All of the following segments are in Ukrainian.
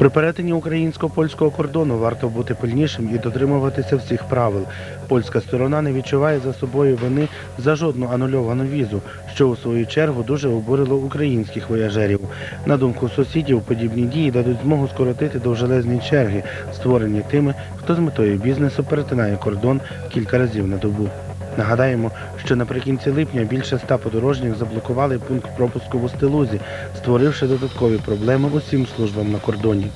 При перетині українсько-польського кордону варто бути пильнішим і дотримуватися всіх правил. Польська сторона не відчуває за собою вини за жодну анульовану візу, що у свою чергу дуже обурило українських вояжерів. На думку сусідів, подібні дії дадуть змогу скоротити довжелезні черги, створені тими, хто з метою бізнесу перетинає кордон кілька разів на добу. Нагадаємо, що наприкінці липня більше ста подорожніх заблокували пункт пропуску в Устилузі, створивши додаткові проблеми усім службам на кордоні.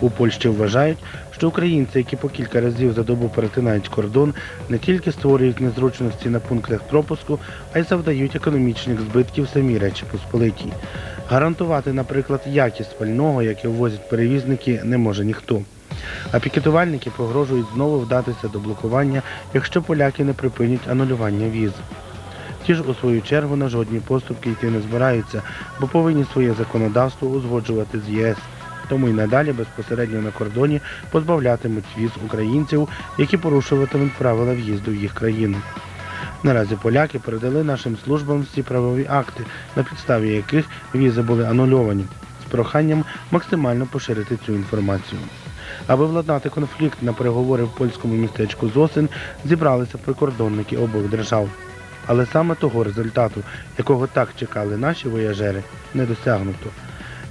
У Польщі вважають, що українці, які по кілька разів за добу перетинають кордон, не тільки створюють незручності на пунктах пропуску, а й завдають економічних збитків самій Речі Посполитій. Гарантувати, наприклад, якість пального, яке ввозять перевізники, не може ніхто. А пікетувальники погрожують знову вдатися до блокування, якщо поляки не припинять анулювання віз. Ті ж у свою чергу на жодні поступки йти не збираються, бо повинні своє законодавство узгоджувати з ЄС. Тому й надалі безпосередньо на кордоні позбавлятимуть віз українців, які порушуватимуть правила в'їзду в їх країну. Наразі поляки передали нашим службам всі правові акти, на підставі яких візи були анульовані, з проханням максимально поширити цю інформацію. Аби владнати конфлікт на переговори в польському містечку Зосин, зібралися прикордонники обох держав. Але саме того результату, якого так чекали наші вояжери, не досягнуто.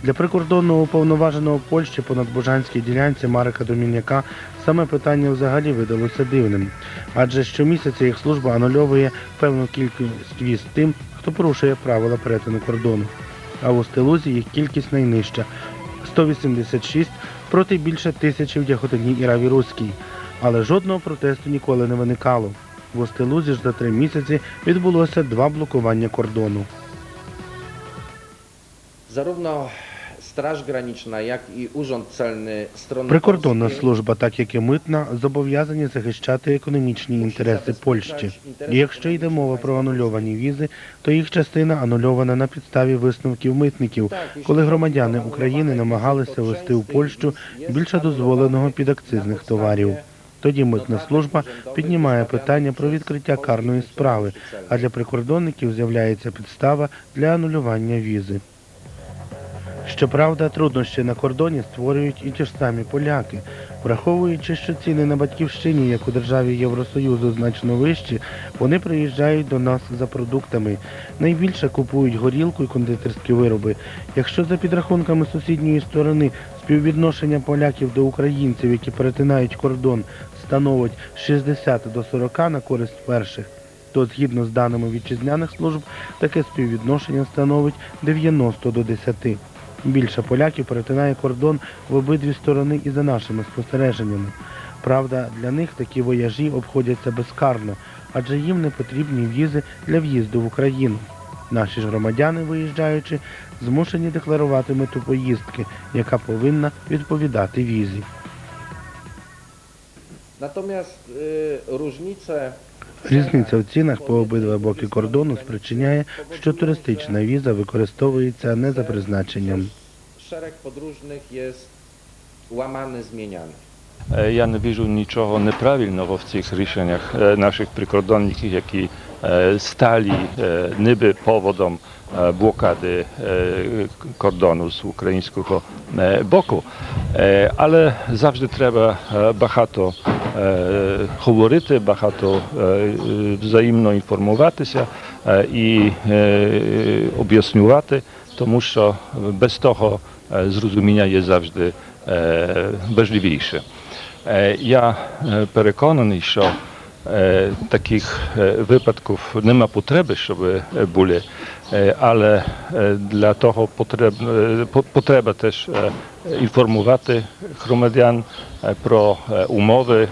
Для прикордонного уповноваженого Польщі по надбожанській ділянці Марика Доміняка саме питання взагалі видалося дивним, адже щомісяця їх служба анульовує певну кількість віз тим, хто порушує правила перетину кордону. А в Остелузі їх кількість найнижча 186 проти більше тисячі в Дяготині і Раві Руській. Але жодного протесту ніколи не виникало. В Остелузі ж за три місяці відбулося два блокування кордону. Zarówno Straż Graniczna, jak i Urząd Celny strony Прикордонна служба, так як і митна, зобов'язані захищати економічні інтереси Польщі. І якщо йде мова про анульовані візи, то їх частина анульована на підставі висновків митників, коли громадяни України намагалися ввести в Польщу більше дозволеного підакцизних товарів. Тоді митна служба піднімає питання про відкриття карної справи, а для прикордонників з'являється підстава для анулювання візи. Щоправда, труднощі на кордоні створюють і ті ж самі поляки. Враховуючи, що ціни на батьківщині, як у державі Євросоюзу, значно вищі, вони приїжджають до нас за продуктами. Найбільше купують горілку і кондитерські вироби. Якщо за підрахунками сусідньої сторони співвідношення поляків до українців, які перетинають кордон, становить 60 до 40 на користь перших, то згідно з даними вітчизняних служб, таке співвідношення становить 90 до 10. Більше поляків перетинає кордон в обидві сторони і за нашими спостереженнями. Правда, для них такі вояжі обходяться безкарно, адже їм не потрібні візи для в'їзду в Україну. Наші ж громадяни, виїжджаючи, змушені декларувати мету поїздки, яка повинна відповідати візі. Natomiast różnice Різниця в цінах по обидва боки кордону спричиняє, що туристична віза використовується не за призначенням. szereg podróżnych jest łamany, zmieniany. Е, Я не бачу нічого неправильного в цих рішеннях наших прикордонників, які стали ніби поводом блокади кордону з українського боку. Але завжди треба багато говорити, багато е, е, взаємно інформуватися е, і е, об'яснювати, тому що без того е, зрозуміння є завжди е, важливіше. Е, Я е, переконаний, що е, таких е, випадків нема потреби, щоб е, були, Е, але е, для того потреб, е, потреба теж е, інформувати громадян про умови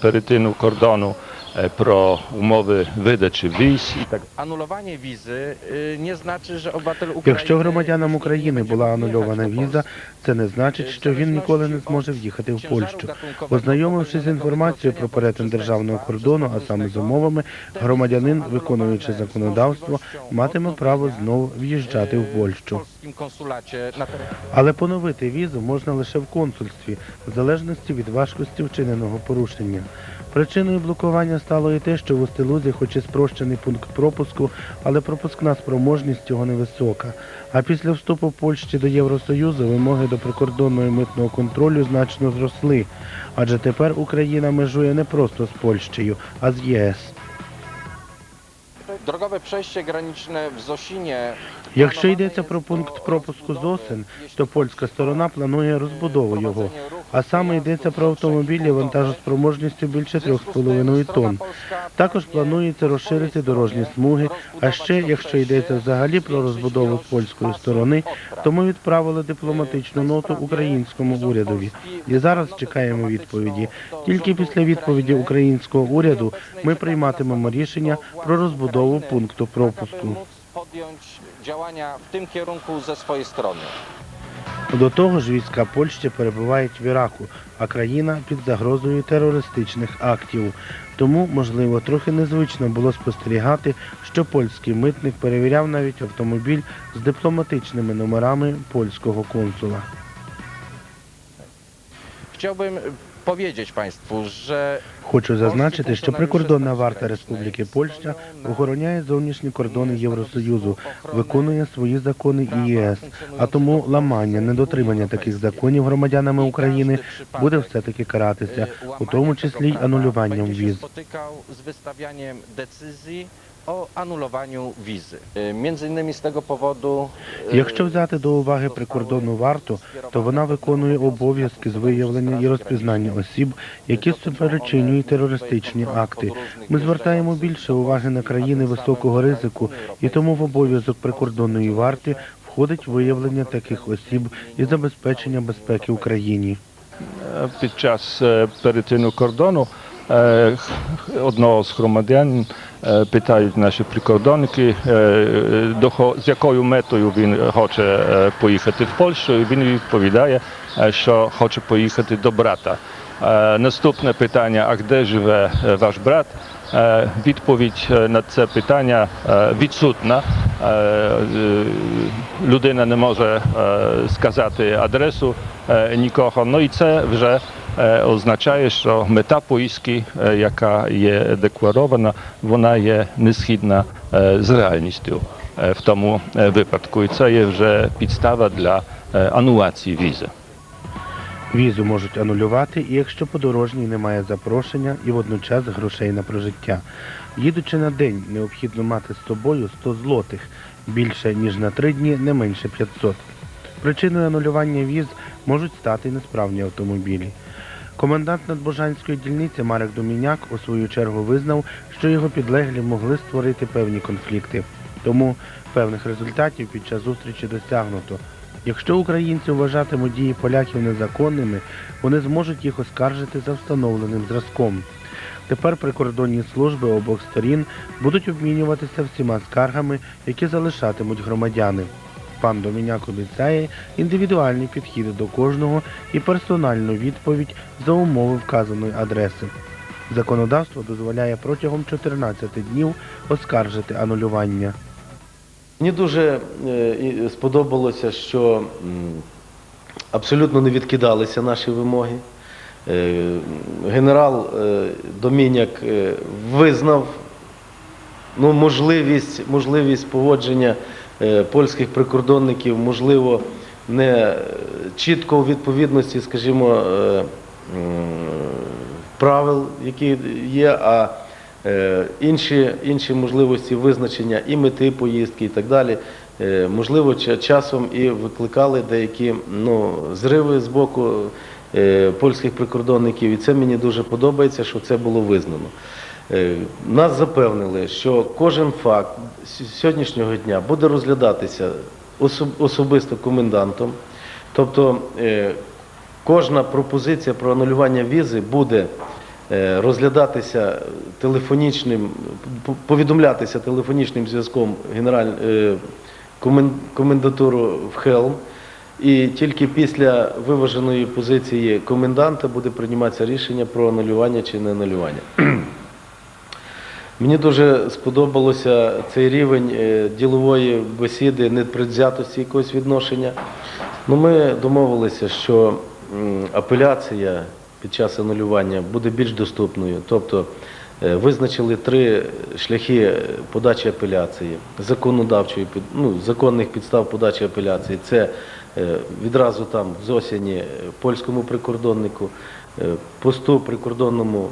перетину кордону, е, про умови видачі віз і так Anulowanie wizy y, nie znaczy, że obywatel Ukrainy... Якщо громадянам України була анульована віза, це не значить, що він ніколи не зможе в'їхати в Польщу. Ознайомившись з інформацією про перетин державного кордону, а саме з умовами, громадянин, виконуючи законодавство, матиме право знову в'їжджати в Польщу. Але поновити візу можна лише в консульстві, в залежності від важкості вчиненого порушення. Причиною блокування стало і те, що в Остелузі хоч і спрощений пункт пропуску, але пропускна спроможність цього невисока. А після вступу Польщі до Євросоюзу вимоги до прикордонного і митного контролю значно зросли, адже тепер Україна межує не просто з Польщею, а з ЄС. Drogowe przejście graniczne w Zosinie. Якщо йдеться про пункт пропуску ЗОСИН, то польська сторона планує розбудову його. А саме йдеться про автомобілі вантажоспроможністю більше 3,5 тонн. Також планується розширити дорожні смуги. А ще, якщо йдеться взагалі про розбудову польської сторони, то ми відправили дипломатичну ноту українському урядові. І зараз чекаємо відповіді. Тільки після відповіді українського уряду ми прийматимемо рішення про розбудову пункту пропуску. móc podjąć działania w tym kierunku ze swojej strony. До того ж, війська Польщі перебувають в Іраку, а країна під загрозою терористичних актів. Тому, можливо, трохи незвично було спостерігати, що польський митник перевіряв навіть автомобіль з дипломатичними номерами польського консула. Chciałbym Хочу зазначити, що прикордонна варта Республіки Польща охороняє зовнішні кордони Євросоюзу, виконує свої закони і ЄС. А тому ламання, недотримання таких законів громадянами України буде все-таки каратися, у тому числі й анулюванням віз. O anulowaniu wizy. Między innymi z tego powodu Якщо взяти до уваги прикордонну варту, то вона виконує обов'язки з виявлення і розпізнання осіб, які суперечинюють терористичні акти. Ми звертаємо більше уваги на країни високого ризику, і тому в обов'язок прикордонної варти входить виявлення таких осіб і забезпечення безпеки Україні. Під час перетину кордону одного з громадян е, питають наші прикордонники, е, е, з якою метою він хоче е, поїхати в Польщу, і він відповідає, е, що хоче поїхати до брата. Е, Наступне питання: а де живе е, ваш брат? Е, Відповідь е, на це питання е, відсутна. Е, е, Людина не може е, сказати адресу е, нікого. Ну і це вже е, означає, що мета поїздки, е, яка є декларована, вона є несхідна е, з реальністю е, в тому е, випадку. І це є вже підстава для е, ануляції візи. Візу можуть анулювати, якщо подорожній не має запрошення і водночас грошей на прожиття. Їдучи на день, необхідно мати з собою 100 злотих, більше ніж на три дні, не менше 500. Причиною анулювання віз можуть стати несправні автомобілі. Комендант Надбожанської дільниці Марек Доміняк у свою чергу визнав, що його підлеглі могли створити певні конфлікти. Тому певних результатів під час зустрічі досягнуто. Якщо українці вважатимуть дії поляків незаконними, вони зможуть їх оскаржити за встановленим зразком. Тепер прикордонні служби обох сторін будуть обмінюватися всіма скаргами, які залишатимуть громадяни. Пан Доміняк обіцяє індивідуальний підхід до кожного і персональну відповідь за умови вказаної адреси. Законодавство дозволяє протягом 14 днів оскаржити анулювання. Мені дуже е, сподобалося, що абсолютно не відкидалися наші вимоги. Е, Генерал е, Доміняк визнав ну, можливість, можливість погодження е, польських прикордонників, можливо, не е, чітко у відповідності, скажімо, е, правил, які є, а е, інші, інші можливості визначення і мети поїздки і так далі. е, Можливо, часом і викликали деякі ну, зриви з боку е, польських прикордонників, і це мені дуже подобається, що це було визнано. Е, Нас запевнили, що кожен факт сьогоднішнього дня буде розглядатися особисто комендантом. Тобто е, кожна пропозиція про анулювання візи буде е, розглядатися телефонічним, повідомлятися телефонічним зв'язком комендатуру в Хелм. І тільки після виваженої позиції коменданта буде прийматися рішення про анулювання чи не анулювання. Мені дуже сподобалося цей рівень е, ділової бесіди, непредвзятості якогось відношення. Ну, ми домовилися, що апеляція під час анулювання буде більш доступною. Тобто е, визначили три шляхи подачі апеляції, законодавчої ну, законних підстав подачі апеляції. Це е, відразу там з осені польському прикордоннику, посту прикордонному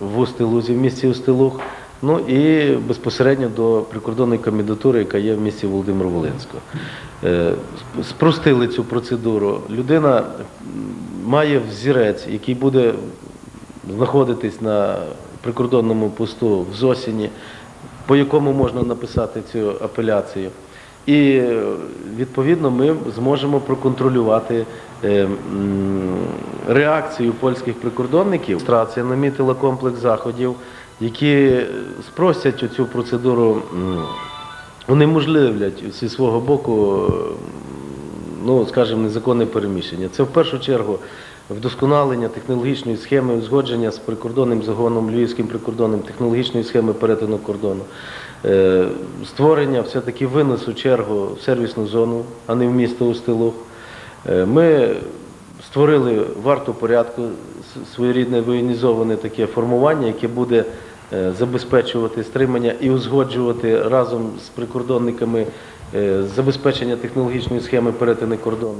в Устилузі, в місті Устилух, ну і безпосередньо до прикордонної комендатури, яка є в місті Володимир Волинського. Е, Спростили цю процедуру. Людина має взірець, який буде знаходитись на прикордонному посту в Зосіні, по якому можна написати цю апеляцію. І відповідно ми зможемо проконтролювати е, реакцію польських прикордонників. Адміністрація намітила комплекс заходів, які спростять цю процедуру, унеможливлять зі свого боку, ну скажімо, незаконне переміщення. Це в першу чергу вдосконалення технологічної схеми узгодження з прикордонним загоном, львівським прикордонним технологічної схеми перетину кордону. Е, Створення все-таки винесу чергу в сервісну зону, а не в місто Устилух. Е, Ми створили варту порядку, своєрідне воєнізоване таке формування, яке буде е, забезпечувати стримання і узгоджувати разом з прикордонниками е, забезпечення технологічної схеми перетину кордону.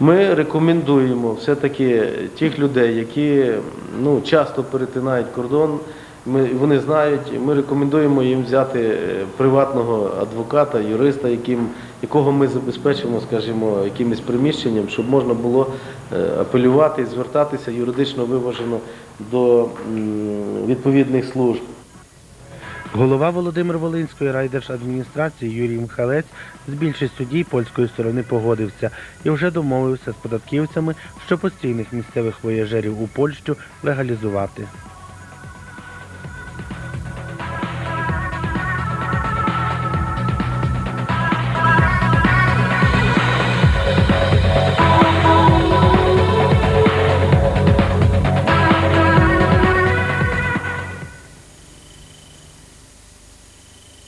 Ми рекомендуємо все-таки тих людей, які ну, часто перетинають кордон, ми, вони знають, ми рекомендуємо їм взяти е, приватного адвоката, юриста, яким, якого ми забезпечимо, скажімо, якимось приміщенням, щоб можна було е, апелювати і звертатися юридично виважено до відповідних служб. Голова Володимир Волинської райдержадміністрації Юрій Михалець з більшістю дій польської сторони погодився і вже домовився з податківцями, що постійних місцевих вояжерів у Польщу легалізувати.